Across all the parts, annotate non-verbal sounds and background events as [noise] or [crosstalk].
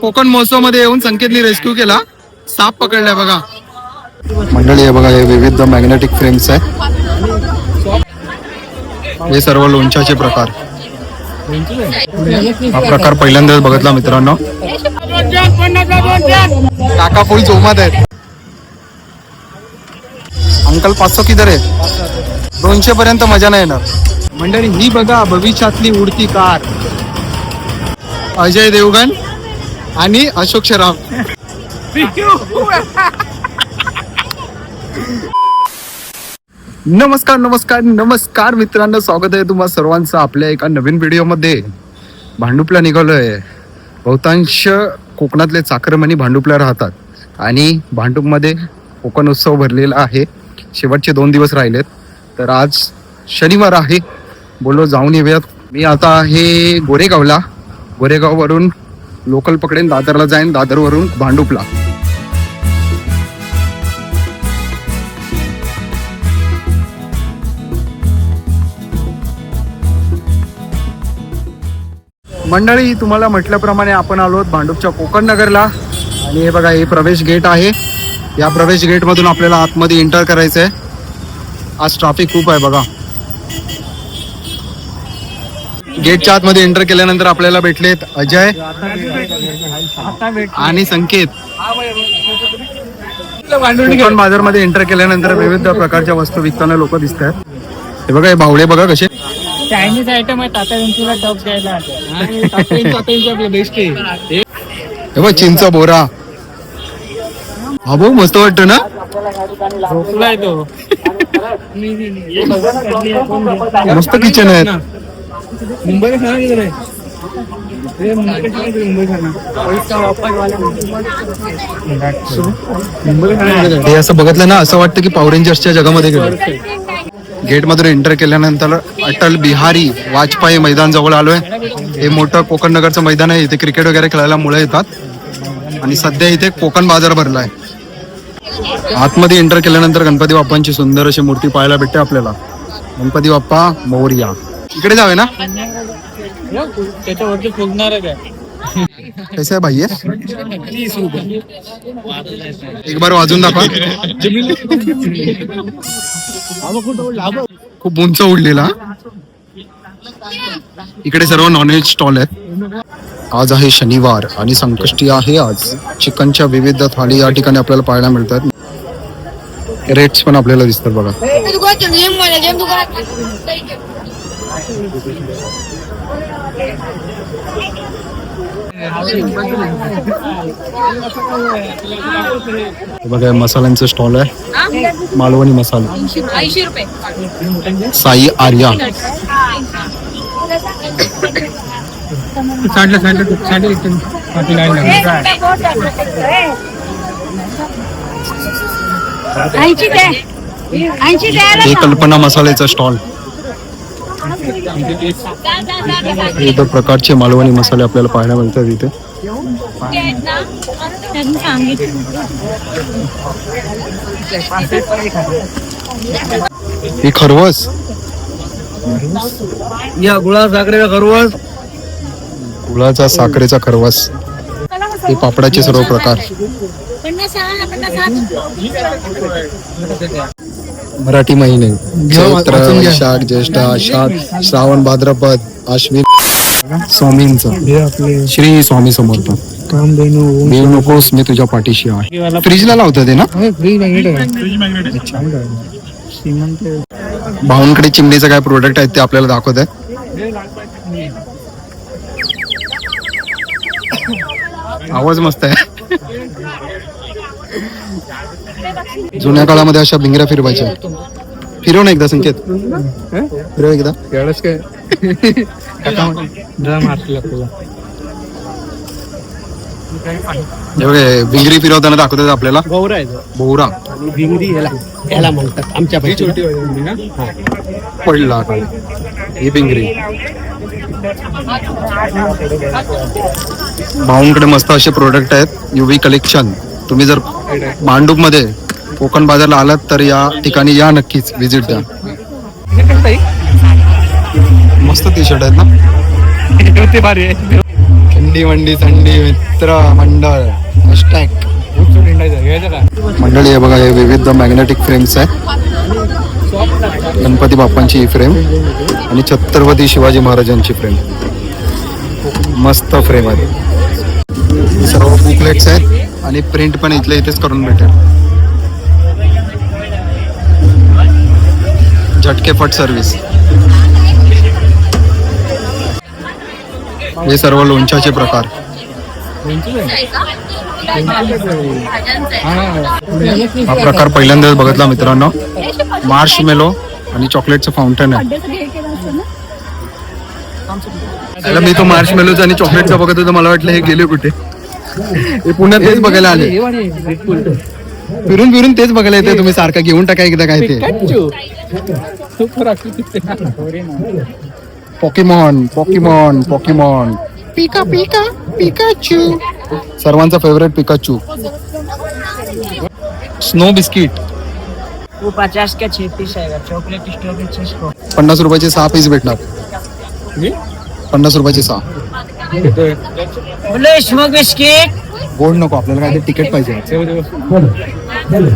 कोकण महोत्सवमध्ये येऊन संकेतनी रेस्क्यू केला. साप पकडलाय बघा. मंडळी हे बघा हे विविध मॅग्नेटिक फ्रेम्स आहे हे सर्व लोणच्याचे प्रकार. हा प्रकार पहिल्यांदाच बघितला मित्रांनो. काका फुल जोमात आहेत. अंकल पाचशे किधर आहे दोनशे पर्यंत मजा नाही येणार. मंडळी ही बघा भविष्यातली उडती कार. अजय देवगण आणि अशोक शराफ. नमस्कार नमस्कार नमस्कार मित्रांनो. स्वागत आहे तुम्हा सर्वांचं आपल्या एका नवीन व्हिडिओमध्ये. भांडुपला निघालोय. बहुतांश कोकणातले चाकरमणी भांडुपला राहतात. आणि भांडूपमध्ये कोकण उत्सव भरलेला आहे. शेवटचे दोन दिवस राहिलेत. तर आज शनिवार आहे. बोलो जाऊन येऊयात. मी आता आहे गोरेगावला. गोरेगाववरून लोकल पकडेन दादरला जाईन दादरवरून भांडुपला. मंडळी तुम्हाला म्हटल्याप्रमाणे आपण आलो आहोत भांडूपच्या कोकण नगरला. आणि हे बघा हे प्रवेश गेट आहे. या प्रवेश गेट मधून आपल्याला आतमध्ये एंटर करायचं आहे आज ट्रॅफिक खूप आहे बघा. गेटच्या आतमध्ये एंटर केल्यानंतर आपल्याला भेटलेत अजय आणि संकेत. कोकण बाजारमध्ये एंटर केल्यानंतर विविध प्रकारच्या वस्तू विकताना लोक दिसत आहेत हे बघा हे भावडे बघा कसे. चायनीज आयटम आहे टाटा तुला टॉप द्यायला हे बघ चिंचा बोरा. हा भाऊ मस्त वाटतं ना? झोपलाय तो. मस्त किचन आहेत. मुंबई खाना किधर आहे. हे मुंबई खाना किधर आहे? मुंबई खाना पैसा वापर वाला मुंबई खाना किधर आहे? हे असं बघितलं ना असं वाटतं की पॉवर रेंजर्सच्या जगामध्ये गेलो. गेट मधून एंटर केल्यानंतर अटल बिहारी वाजपेयी मैदान जवळ आलोय. हे मोठं कोकण नगरचं मैदान आहे. इथे क्रिकेट वगैरे खेळायला मुलं येतात. आणि सध्या इथे कोकण बाजार भरलाय आतमध्ये एंटर केल्यानंतर गणपती बाप्पांची सुंदर अशी मूर्ती पाहायला भेटते आपल्याला. गणपती बाप्पा मोरया. इकडे जावे ना? त्याच्यावरती फुगणार आहे काय? कैसे आहे भाई एक बार वाजून दाखवा. खूप उंच उडलेला. इकडे सर्व नॉनव्हेज स्टॉल आहेत. आज आहे शनिवार आणि संकष्टी आहे आज. चिकनच्या विविध थाळी या ठिकाणी आपल्याला पाहायला मिळतात. रेट्स पण आपल्याला दिसतात बघा. हे बघा मसाल्यांचं स्टॉल आहे. मालवणी मसाला. ऐंशी रुपये साई आर्या हे कल्पना मसाल्याचा स्टॉल विविध प्रकारचे मालवणी मसाले आपल्याला पाहायला मिळतात इथे. ही खरवस. या गुळा साखरेचा खरवस. गुळाचा साखरेचा खरवस. हे पापडाचे सर्व प्रकार पन्नास सहा पन्नास सात मराठी महिने. चैत्र. वैशाख ज्येष्ठ आषाढ श्रावण भाद्रपद आश्विन स्वामींचं. हे आपले श्री स्वामी समर्थ. काम देऊ नकोस मी तुझ्या पाठीशी आहे. फ्रीजला लावतं ते ना? फ्रीज मॅग्नेट आहे फ्रीज मॅग्नेट श्रीमंत. भाऊंकडे चिमणीचं काय प्रोडक्ट आहेत ते आपल्याला दाखवत आहे आवाज मस्त आहे. जुन्या काळामध्ये अशा भिंगऱ्या फिरवायच्या. फिरव ना एकदा संकेत. फिरव एकदा. एवढंच काय? हे हे भिंगरी फिरवताना दाखवतात आपल्याला. बोरा भिंगरी याला याला म्हणतात आमच्या पैकी छोटी ना? पडला. ही भिंगरी. भाऊंकडे मस्त असे प्रोडक्ट आहेत. युवी कलेक्शन तुम्ही जर मांडूपमध्ये कोकण बाजारला आलात तर या ठिकाणी या नक्कीच. व्हिजिट द्या. मस्त टी शर्ट आहेत ना? थंडी मंडी संडी मित्र मंडळ. हॅशटॅग मंडळी हे बघा हे विविध मॅग्नेटिक फ्रेम्स आहे गणपती बाप्पांची ही फ्रेम आणि छत्रपती शिवाजी महाराजांची फ्रेम मस्त फ्रेम आहे सर्व बुकलेट्स आहेत आणि प्रिंट पण इथल्या इथेच करून भेटेल. झटकेफट सर्व्हिस हे सर्व लोणच्याचे प्रकार. हा प्रकार पहिल्यांदाच बघितला मित्रांनो. मार्श मेलो आणि चॉकलेटचं फाउंटन आहे. मी तो मार्श मेलोचा आणि चॉकलेटचा बघत होतो मला वाटलं हे गेले कुठे? हे पुण्यात तेच बघायला आले. फिरून फिरून तेच बघायला येते तुम्ही सारखं घेऊन टाका एकदा काय ते. Pokemon Pokemon Pokemon. Pika pika Pikachu. सर्वांचा फेवरेट पिकाचू. स्नो बिस्किट वो पचास का छह पीस आएगा चॉकलेट स्ट्रॉबेरी चीज को पन्नास रुपयाचे सहा पीस भेटणार. पन्नास रुपयाचे सहा. बोलो स्मोक बिस्किट गोड नको आपल्याला काय तिकीट पाहिजे.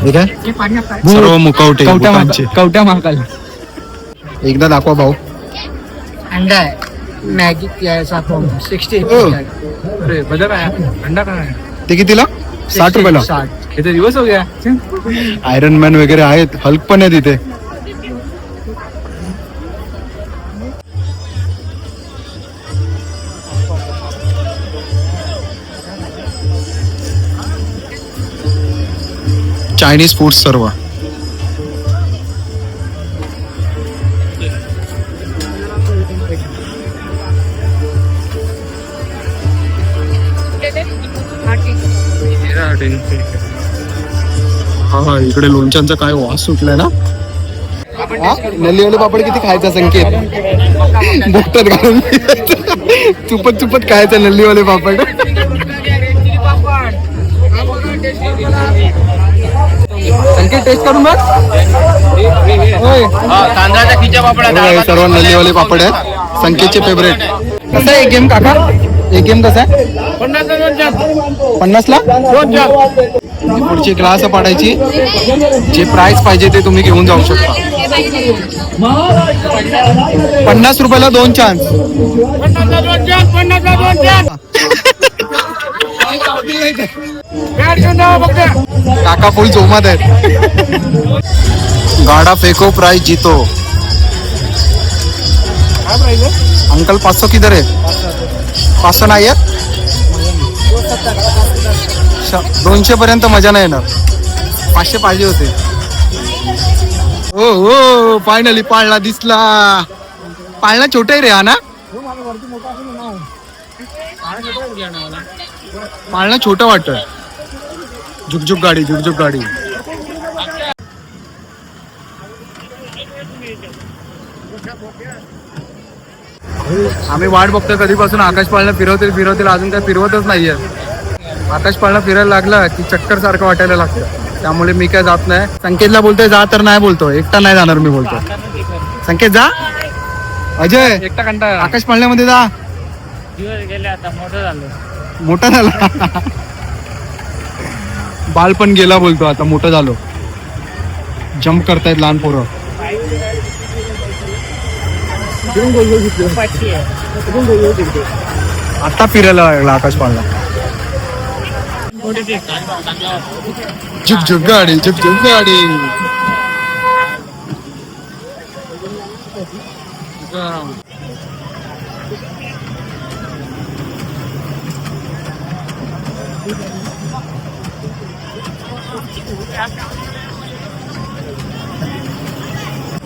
हे काय सर्व मुकवटे बुकांचे. कवट्या महाकाल. एकदा दाखवा भाऊ. अंडा है मैगी फॉर्म सिक्सटी हो. अरे बदल आहे. अंडा काय ते कितीला? साठ रुपयाला. साठ. इथे दिवस हो गया आयरन मॅन वगैरे आहेत. हल्क पण आहे तिथे. चायनीज फूड सर्व. हा हा इकडे लोणच्यांचा काय वास सुटलाय ना? नल्लीवाले पापड किती खायचा संकेत? [laughs] बोकटात घालून. चुपत चुपत खायचा नल्लीवाले पापड. संकेत टेस्ट करून बघ. तांदळाचा खिचा पापड बघा, हे सर्व नल्लीवाले पापड आहेत. संकेतचे फेवरेट कसं आहे गेम काका? एक गेम कसा आहे? पन्नासला पुढची क्लास पाडायची. जे प्राइस पाहिजे ते तुम्ही घेऊन जाऊ शकता. पन्नास रुपयाला दोन चान्स [laughs] काका फुल जोमात आहेत गाडा फेको प्राईज जितो। अंकल पाच सौ किधर है? पाच सौ नाही आहेत? दोनशे पर्यंत मजा नाही येणार. पाचशे पाहिजे होते. हो हो फायनली पाळणा दिसला. पाळणा छोटा आहे रे हा ना? पाळणा छोटा वाटत झुकझुक गाडी झुकझुक गाडी. आम्ही वाट बघतोय कधीपासून. आकाश पाळणं फिरवतील फिरवतील. अजून काय फिरवतच नाहीये. आकाश पाळणं फिरायला लागला की चक्कर सारखं वाटायला लागतं. त्यामुळे मी काय जात नाही. संकेतला बोलतोय जा तर नाही बोलतो. एकटा नाही जाणार मी बोलतो. संकेत जा. अजय एकटा कंटा आकाश पाळण्यामध्ये जा. गेले आता मोठं झालं. मोठा झाला. बाल पण गेला बोलतो आता मोठं झालो. जम्प करतायत लहान पोरं. आता फिरायला लागला आकाश पाळणा झुक झुक गाडी झुक झुक गाडी.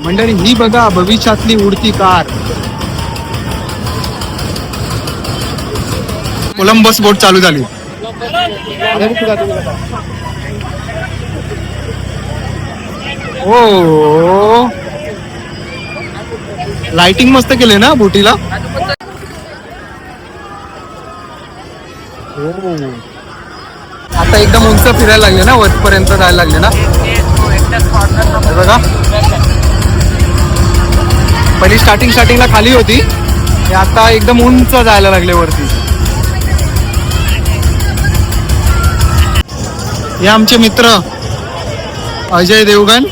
मंडळी ही बघा भविष्यातली उडती कार. कोलंबस बोट चालू झाली. हो. ओ लाइटिंग मस्त केले ना बोटीला? हो. आता एकदम उंच फिरायला लागले ना वरपर्यंत जायला लागले ना? बघा. पहिली स्टार्टिंग स्टार्टिंगला खाली होती. आता एकदम उंच जायला लागले वरती. हे आमचे मित्र अजय देवगण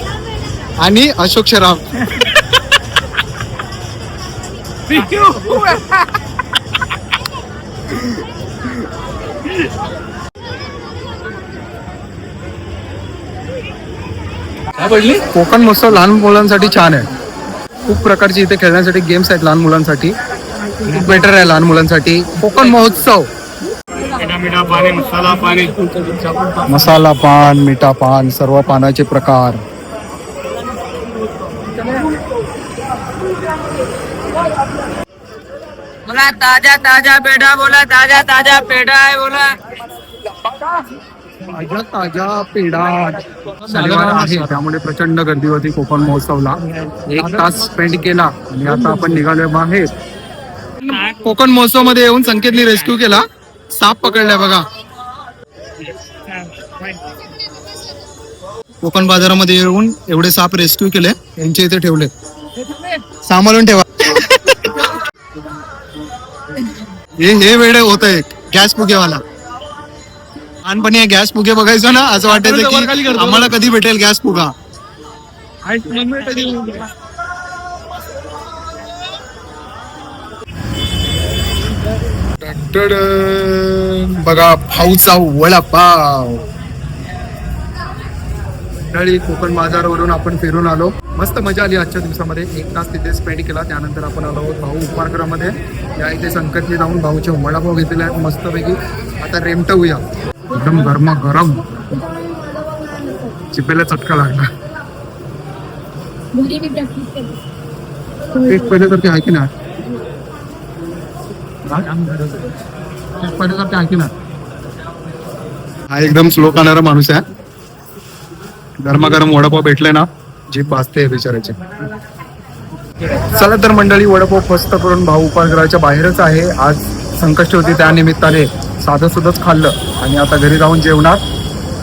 आणि अशोक शराफ [laughs] पडली? कोकण महोत्सव लहान मुलांसाठी छान आहे. खूप प्रकारचे इथे खेळण्यासाठी गेम्स आहेत लहान मुलांसाठी. खूप बेटर आहे लहान मुलांसाठी. कोकण महोत्सव. मीठा पाणी मसाला पाणी मसाला पान मिठा पान सर्व पानाचे प्रकार. बोला ताजा ताजा पेढा बोला ताजा ताजा पेढा आहे बोला. ताजा ताज्या पेढा शनिवार आहे. त्यामुळे प्रचंड गर्दी होती कोकण महोत्सवला एक तास स्पेंड केला आणि आता आपण निघालोय बाहेर. कोकण महोत्सवमध्ये येऊन संकेतने रेस्क्यू केला. साप पकडलाय बघा. कोकण बाजारामध्ये येऊन एवढे साप रेस्क्यू केले. यांचे इथे ठेवले. सांभाळून ठेवा. हे हे वेळ होत आहे गॅस फुगेवाला लहानपणी हे गॅस फुगे बघायचो ना असं वाटायचं की आम्हाला कधी भेटेल गॅस फुगा. बघा भाऊचा वडापाव. मंडळी कोकण बाजारावरून आपण फिरून आलो. मस्त मजा आली आजच्या दिवसामध्ये. एक तास तिथे स्पेंड केला. त्यानंतर आपण आलो आहोत भाऊ उपहारगृहामध्ये. या इथे संकटने जाऊन भाऊचे वडापाव घेतलेले आहेत मस्तपैकी. आता रेमटवूया. एकदम गरमा गरम. चिपेला चटका लागला. एक पहिले तर ते आहे की ना एक पहिले तर ते आहे की ना हा एकदम स्लो खाणारा माणूस आहे. गरमागरम वडापाव भेटले ना जीप वाजते बिचारायचे चला तर मंडळी वडापाव फस्त करून भाऊ उपासगृहाच्या बाहेरच आहे. आज संकष्टी होती त्या निमित्ताने साधं सुधच खाल्लं आणि आता घरी जाऊन जेवणार.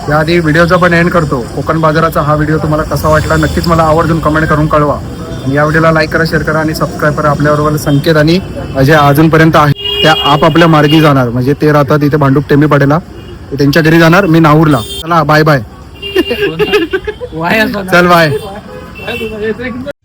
त्याआधी व्हिडिओचा पण एंड करतो. कोकण बाजाराचा हा व्हिडिओ तुम्हाला कसा वाटला नक्कीच मला आवर्जून कमेंट करून कळवा. आणि या व्हिडिओला लाईक करा शेअर करा आणि सबस्क्राईब करा. आपल्याबरोबर संकेत आणि अजय अजूनपर्यंत आहे. त्या आपापल्या मार्गी जाणार. म्हणजे ते राहतात इथे भांडूप टेमी पडेला ते त्यांच्या घरी जाणार मी नाहूरला. चला बाय बाय [laughs] चल बाय [laughs]